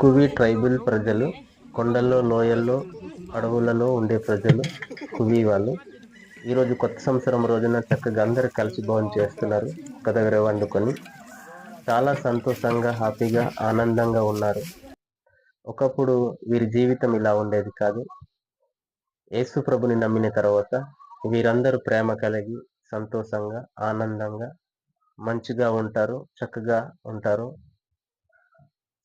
కువి tribal ప్రజలు కొండల్లో లోయల్లో అడవులలో ఉండే ప్రజలు కువి వాళ్ళు. ఈరోజు కొత్త సంవత్సరం రోజున చక్కగా అందరు కలిసి భోజనం చేస్తున్నారు ఒక దగ్గర వండుకొని. చాలా సంతోషంగా హ్యాపీగా ఆనందంగా ఉన్నారు. ఒకప్పుడు వీరి జీవితం ఇలా ఉండేది కాదు. యేసు ప్రభుని నమ్మిన తర్వాత వీరందరూ ప్రేమ కలిగి సంతోషంగా ఆనందంగా మంచిగా ఉంటారు చక్కగా ఉంటారు.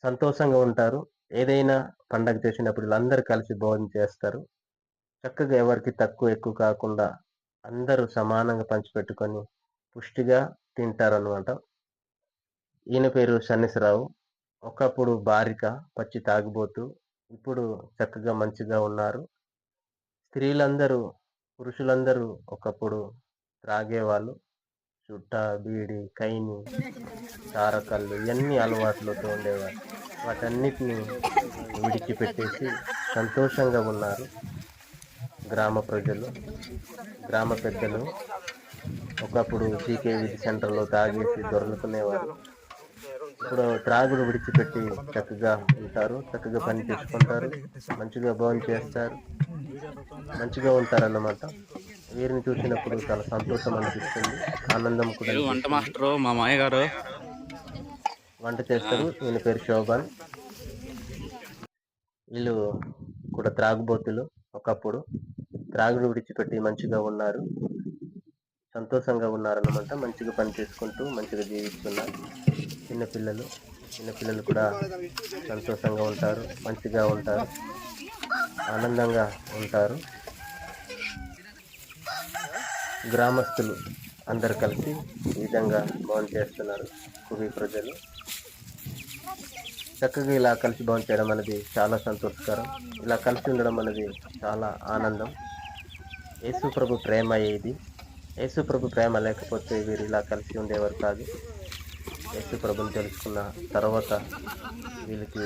సంతోషంగా ఉంటారు. ఏదైనా పండగ చేసినప్పుడు వీళ్ళందరూ కలిసి భోజనం చేస్తారు. చక్కగా ఎవరికి తక్కువ ఎక్కువ కాకుండా అందరూ సమానంగా పంచిపెట్టుకొని పుష్టిగా తింటారు అనమాట ఈయన పేరు సన్నిసరావు. ఒకప్పుడు బారిక పచ్చి తాగుబోతూ ఇప్పుడు చక్కగా మంచిగా ఉన్నారు. స్త్రీలందరూ పురుషులందరూ ఒకప్పుడు త్రాగేవాళ్ళు. చుట్ట బీడి కైని తారకళ్ళు ఇవన్నీ అలవాట్లతో ఉండేవారు వాటన్నిటిని విడిచిపెట్టేసి సంతోషంగా ఉన్నారు గ్రామ ప్రజలు గ్రామ పెద్దలు. ఒకప్పుడు జీకే విధి సెంటర్లో తాగేసి దొరుకుతునేవారు ఇప్పుడు త్రాగుడు విడిచిపెట్టి చక్కగా ఉంటారు చక్కగా పని చేసుకుంటారు మంచిగా భోజనం చేస్తారు మంచిగా ఉంటారన్నమాట. వీరిని చూసినప్పుడు చాలా సంతోషం అనిపిస్తుంది ఆనందం కూడా వంట. మాస్టరు మా మామయ్య గారు. వంట చేస్తారు ఈయన పేరు శోభన్. వీళ్ళు కూడా త్రాగుబోతులు ఒకప్పుడు. త్రాగుడు విడిచిపెట్టి మంచిగా ఉన్నారు. సంతోషంగా ఉన్నారన్నమాట మంచిగా పని చేసుకుంటూ మంచిగా జీవిస్తున్నారు. చిన్నపిల్లలు చిన్నపిల్లలు కూడా సంతోషంగా ఉంటారు మంచిగా ఉంటారు ఆనందంగా ఉంటారు. గ్రామస్తులు అందరు కలిసి ఈ విధంగా భవన్ చేస్తున్నారు కువి ప్రజలు. చక్కగా ఇలా కలిసి భవన్ చేయడం అనేది చాలా సంతోషకరం. ఇలా కలిసి ఉండడం అనేది చాలా ఆనందం. యేసుప్రభు ప్రేమ ఇది యేసుప్రభు ప్రేమ లేకపోతే వీరు ఇలా కలిసి ఉండేవారు కాదు. యేసుప్రభుని తెలుసుకున్న తర్వాత వీళ్ళకి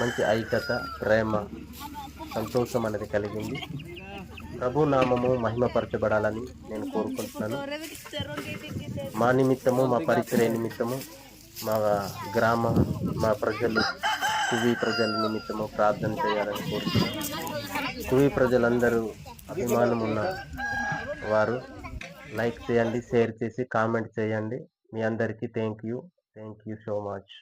మంచి ఐక్యత ప్రేమ సంతోషం అనేది కలిగింది. ప్రభు నామము మహిమపరచబడాలని నేను కోరుకుంటున్నాను. మా నిమిత్తము మా పరిచయ నిమిత్తము మా గ్రామ మా ప్రజలు కువి ప్రజల నిమిత్తము ప్రార్థన చేయాలని కోరుతున్నాను కువి ప్రజలందరూ అభిమానం ఉన్న వారు లైక్ చేయండి షేర్ చేసి కామెంట్ చేయండి. మీ అందరికీ thank you. Thank you so much.